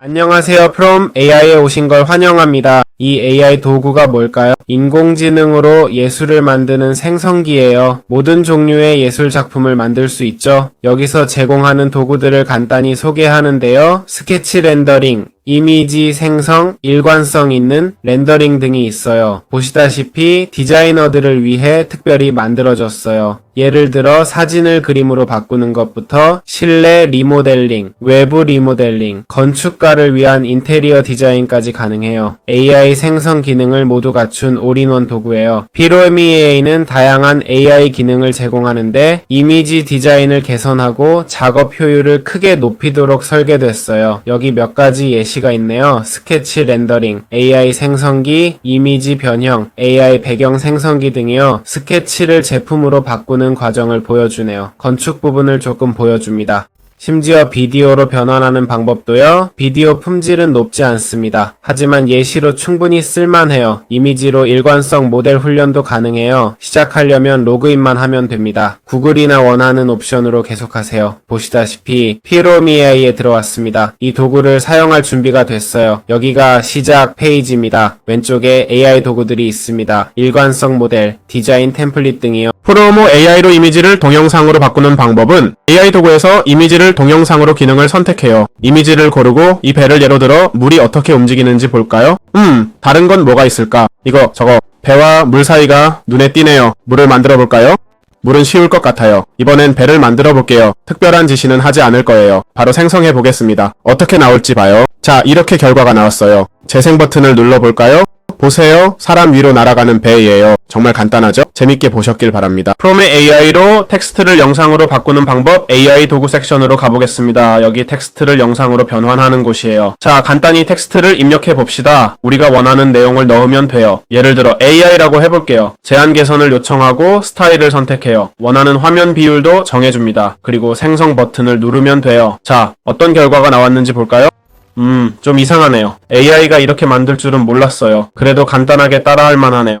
안녕하세요. 프롬 AI에 오신 걸 환영합니다. 이 AI 도구가 뭘까요? 인공지능으로 예술을 만드는 생성기예요. 모든 종류의 예술 작품을 만들 수 있죠. 여기서 제공하는 도구들을 간단히 소개하는데요. 스케치 렌더링, 이미지 생성, 일관성 있는 렌더링 등이 있어요. 보시다시피 디자이너들을 위해 특별히 만들어졌어요. 예를 들어 사진을 그림으로 바꾸는 것부터 실내 리모델링, 외부 리모델링, 건축가를 위한 인테리어 디자인까지 가능해요. AI 생성 기능을 모두 갖춘 올인원 도구예요. 피로미A는 다양한 AI 기능을 제공하는데 이미지 디자인을 개선하고 작업 효율을 크게 높이도록 설계됐어요. 여기 몇 가지 예시가 있네요. 스케치 렌더링, AI 생성기, 이미지 변형, AI 배경 생성기 등이요. 스케치를 제품으로 바꾸는 과정을 보여주네요. 건축 부분을 조금 보여줍니다. 심지어 비디오로 변환하는 방법도요. 비디오 품질은 높지 않습니다. 하지만 예시로 충분히 쓸만해요. 이미지로 일관성 모델 훈련도 가능해요. 시작하려면 로그인만 하면 됩니다. 구글이나 원하는 옵션으로 계속하세요. 보시다시피 피로미AI에 들어왔습니다. 이 도구를 사용할 준비가 됐어요. 여기가 시작 페이지입니다. 왼쪽에 AI 도구들이 있습니다. 일관성 모델, 디자인 템플릿 등이요. 프로모 AI로 이미지를 동영상으로 바꾸는 방법은 AI 도구에서 이미지를 동영상으로 기능을 선택해요. 이미지를 고르고 이 배를 예로 들어 물이 어떻게 움직이는지 볼까요? 음, 다른 건 뭐가 있을까? 이거, 저거. 배와 물 사이가 눈에 띄네요. 물을 만들어 볼까요? 물은 쉬울 것 같아요. 이번엔 배를 만들어 볼게요. 특별한 지시는 하지 않을 거예요. 바로 생성해 보겠습니다. 어떻게 나올지 봐요. 자, 이렇게 결과가 나왔어요. 재생 버튼을 눌러 볼까요? 보세요. 사람 위로 날아가는 배예요. 정말 간단하죠? 재밌게 보셨길 바랍니다. 프롬의 AI로 텍스트를 영상으로 바꾸는 방법 AI 도구 섹션으로 가보겠습니다. 여기 텍스트를 영상으로 변환하는 곳이에요. 자, 간단히 텍스트를 입력해 봅시다. 우리가 원하는 내용을 넣으면 돼요. 예를 들어 AI라고 해볼게요. 제한 개선을 요청하고 스타일을 선택해요. 원하는 화면 비율도 정해줍니다. 그리고 생성 버튼을 누르면 돼요. 자, 어떤 결과가 나왔는지 볼까요? 음, 좀 이상하네요. AI가 이렇게 만들 줄은 몰랐어요. 그래도 간단하게 따라할 만하네요.